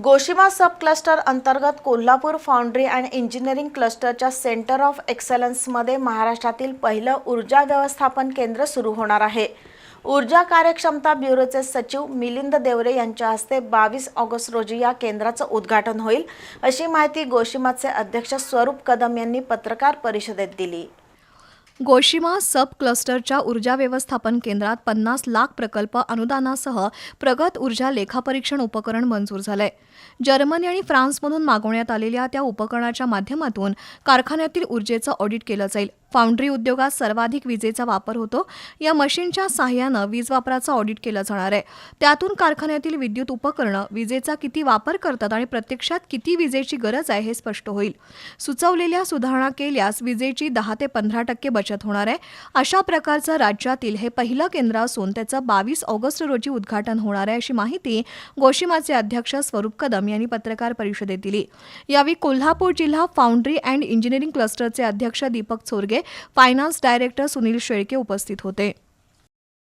गोशिमा sub cluster अंतर्गत Kolhapur foundry and engineering क्लस्टरच्या centre of एक्सलन्समध्ये महाराष्ट्रातील पहिलं ऊर्जा व्यवस्थापन केंद्र सुरू होणार आहे. ऊर्जा कार्यक्षमता ब्युरोचे सचिव मिलिंद देवरे यांच्या हस्ते बावीस ऑगस्ट रोजी या केंद्राचं उद्घाटन होईल अशी माहिती गोशिमाचे अध्यक्ष स्वरूप कदम यांनी पत्रकार परिषदेत दिली. गोशिमा सब क्लस्टरच्या ऊर्जा व्यवस्थापन केंद्रात पन्नास लाख प्रकल्प अनुदानासह प्रगत ऊर्जा लेखापरीक्षण उपकरण मंजूर झालंय. जर्मनी आणि फ्रान्समधून मागवण्यात आलेल्या त्या उपकरणाच्या माध्यमातून कारखान्यातील ऊर्जेचं ऑडिट केलं जाईल. फाउंड्री उद्योगात सर्वाधिक विजेचा वापर होतो. या मशीनच्या सहाय्यानं वीज वापराचं ऑडिट केलं जाणार आहे. त्यातून कारखान्यातील विद्युत उपकरणं विजेचा किती वापर करतात आणि प्रत्यक्षात किती विजेची गरज आहे हे स्पष्ट होईल. सुचवलेल्या सुधारणा केल्यास विजेची दहा ते पंधरा टक्के बचत होणार आहे. अशा प्रकारचं राज्यातील हे पहिलं केंद्र असून त्याचं बावीस ऑगस्ट रोजी उद्घाटन होणार आहे अशी माहिती गोशिमाचे अध्यक्ष स्वरूप कदम यांनी पत्रकार परिषदेत दिली. यावेळी कोल्हापूर जिल्हा फाउंड्री अँड इंजिनिअरिंग क्लस्टरचे अध्यक्ष दीपक चोरगे फायनान्स डायरेक्टर सुनील शेळके उपस्थित होते.